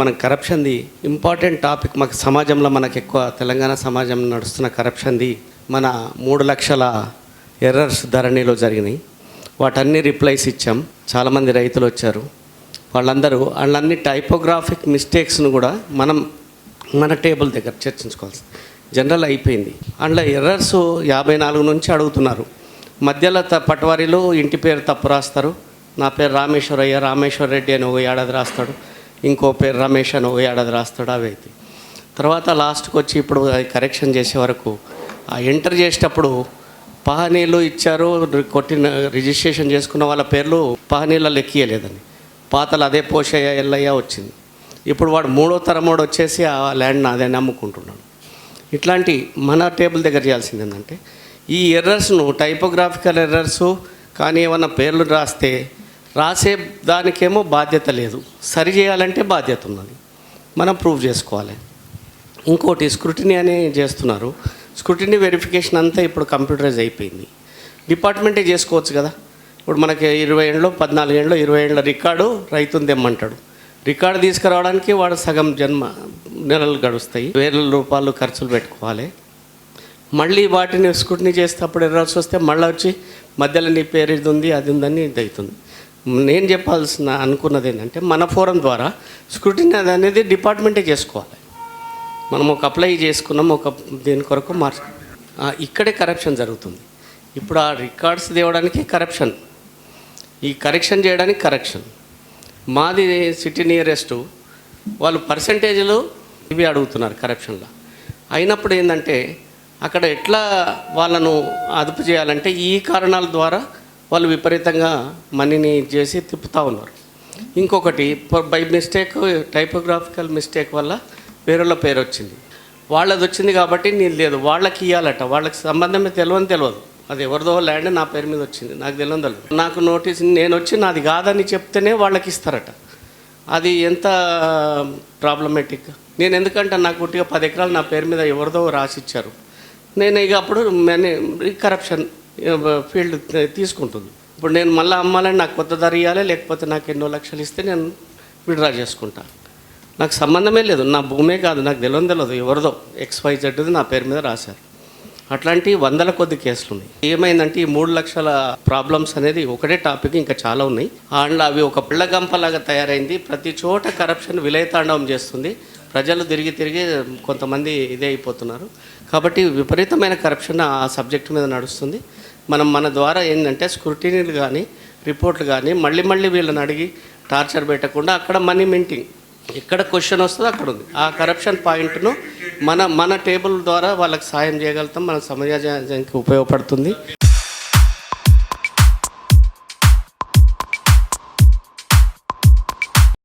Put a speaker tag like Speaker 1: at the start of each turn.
Speaker 1: మన కరప్షన్ది important topic మాకు సమాజంలో మనకు ఎక్కువ తెలంగాణ సమాజం నడుస్తున్న కరప్షన్ది మన మూడు లక్షల ఎర్రర్స్ ధరణిలో జరిగినాయి. వాటన్ని రిప్లైస్ ఇచ్చాం. చాలామంది రైతులు వచ్చారు. వాళ్ళందరూ వాళ్ళన్ని టైపోగ్రాఫిక్ మిస్టేక్స్ను కూడా మనం మన టేబుల్ దగ్గర చర్చించుకోవాల్సి జనరల్ అయిపోయింది. అందులో ఎర్రర్స్ యాభై నాలుగు నుంచి అడుగుతున్నారు. మధ్యలో త పటవారీలో ఇంటి పేరు తప్పు రాస్తారు. నా పేరు రామేశ్వరయ్య రామేశ్వర రెడ్డి అని ఒక ఏడాది రాస్తాడు. ఇంకో పేరు రమేష్ అని ఓ ఏడాది రాస్తాడు అవి తర్వాత లాస్ట్కి వచ్చి ఇప్పుడు అది కరెక్షన్ చేసే వరకు ఆ ఎంటర్ చేసేటప్పుడు పహనీలు ఇచ్చారు కొట్టిన రిజిస్ట్రేషన్ చేసుకున్న వాళ్ళ పేర్లు పహనీల లెక్కియలేదని పాతలు అదే పోషయ్య ఎల్లయ్య వచ్చింది. ఇప్పుడు వాడు మూడో తరమోడు వచ్చేసి ఆ ల్యాండ్ నాదే నమ్ముకుంటున్నాడు. ఇట్లాంటి మన టేబుల్ దగ్గర చేయాల్సింది ఏంటంటే ఈ ఎర్రర్స్ను టైపోగ్రాఫికల్ ఎర్రర్స్ కానీ ఏమన్నా పేర్లు రాస్తే రాసే దానికేమో బాధ్యత లేదు. సరి చేయాలంటే బాధ్యత ఉన్నది. మనం ప్రూవ్ చేసుకోవాలి. ఇంకోటి స్క్రూటినీ అని చేస్తున్నారు. స్క్రూటినీ వెరిఫికేషన్ అంతా ఇప్పుడు కంప్యూటరైజ్ అయిపోయింది. డిపార్ట్మెంటే చేసుకోవచ్చు కదా. ఇప్పుడు మనకి ఇరవై ఏళ్ళు పద్నాలుగు ఏళ్ళు ఇరవై ఏళ్ళ రికార్డు రైతుని తెమ్మంటాడు. రికార్డు తీసుకురావడానికి వాడు సగం జన్మ నెలలు గడుస్తాయి. వేల రూపాయలు ఖర్చులు పెట్టుకోవాలి. మళ్ళీ వాటిని స్క్రూటినీ చేస్తే అప్పుడు ఎర్రర్స్ వస్తే మళ్ళీ వచ్చి మధ్యలో నీ పేరు ఇది ఉంది అది ఉందని ఇది అవుతుంది. నేను చెప్పాల్సిన అనుకున్నది ఏంటంటే మన ఫోరం ద్వారా స్క్రూటినీ అనేది డిపార్ట్మెంటే చేసుకోవాలి. మనం ఒక అప్లై చేసుకున్నాం ఒక దీని కొరకు మార్చు ఇక్కడే కరప్షన్ జరుగుతుంది. ఇప్పుడు ఆ రికార్డ్స్ తేవడానికి కరప్షన్. ఈ కరెక్షన్ చేయడానికి కరెక్షన్ మాది సిటీ నియరెస్ట్ వాళ్ళు పర్సంటేజ్లు ఇవి అడుగుతున్నారు కరప్షన్లో. అయినప్పుడు ఏంటంటే అక్కడ ఎట్లా వాళ్ళను అదుపు చేయాలంటే ఈ కారణాల ద్వారా వాళ్ళు విపరీతంగా మనీని చేసి తిప్పుతూ ఉన్నారు. ఇంకొకటి బై మిస్టేక్ టైపోగ్రాఫికల్ మిస్టేక్ వల్ల వేరేళ్ళ పేరు వచ్చింది. వాళ్ళది వచ్చింది కాబట్టి నేను లేదు. వాళ్ళకి ఇవ్వాలట వాళ్ళకి సంబంధమే తెలియని తెలియదు అది ఎవరిదో ల్యాండ్ నా పేరు మీద వచ్చింది. నాకు తెలియదు తెలియదు నాకు నోటీస్ నేను వచ్చి నాది కాదని చెప్తేనే వాళ్ళకి ఇస్తారట. అది ఎంత ప్రాబ్లమేటిక్? నేను ఎందుకంటే నాకు పుట్టిగా పది ఎకరాలు నా పేరు మీద ఎవరిదో రాసి ఇచ్చారు నేను ఇక అప్పుడు మేనే కరప్షన్ ఫీల్డ్ తీసుకుంటుంది. ఇప్పుడు నేను మళ్ళీ అమ్మాలని నాకు కొత్త ధర ఇవ్వాలి లేకపోతే నాకు ఎన్నో లక్షలు ఇస్తే నేను విడ్రా చేసుకుంటా. నాకు సంబంధమే లేదు. నా భూమే కాదు. నాకు తెలియదు తెలియదు ఎవరిదో. ఎక్స్వై నా పేరు మీద రాశారు. అట్లాంటి వందల కొద్ది కేసులు ఉన్నాయి. ఏమైందంటే ఈ మూడు లక్షల ప్రాబ్లమ్స్ అనేది ఒకటే టాపిక్ ఇంకా చాలా ఉన్నాయి. అండ్ అవి ఒక పిల్లగంపలాగా తయారైంది. ప్రతి చోట కరప్షన్ విలయతాండవం చేస్తుంది. ప్రజలు తిరిగి తిరిగి కొంతమంది ఇదే అయిపోతున్నారు. కాబట్టి విపరీతమైన కరప్షన్ ఆ సబ్జెక్ట్ మీద నడుస్తుంది. మనం మన ద్వారా ఏంటంటే స్క్రూటినీలు కానీ రిపోర్ట్లు కానీ మళ్ళీ మళ్ళీ వీళ్ళని అడిగి టార్చర్ పెట్టకుండా అక్కడ మనీ మింటింగ్ ఎక్కడ క్వశ్చన్ వస్తుందో అక్కడ ఉంది. ఆ కరప్షన్ పాయింట్ను మన మన టేబుల్ ద్వారా వాళ్ళకి సాయం చేయగలుగుతాం. మన సమాజానికి ఉపయోగపడుతుంది.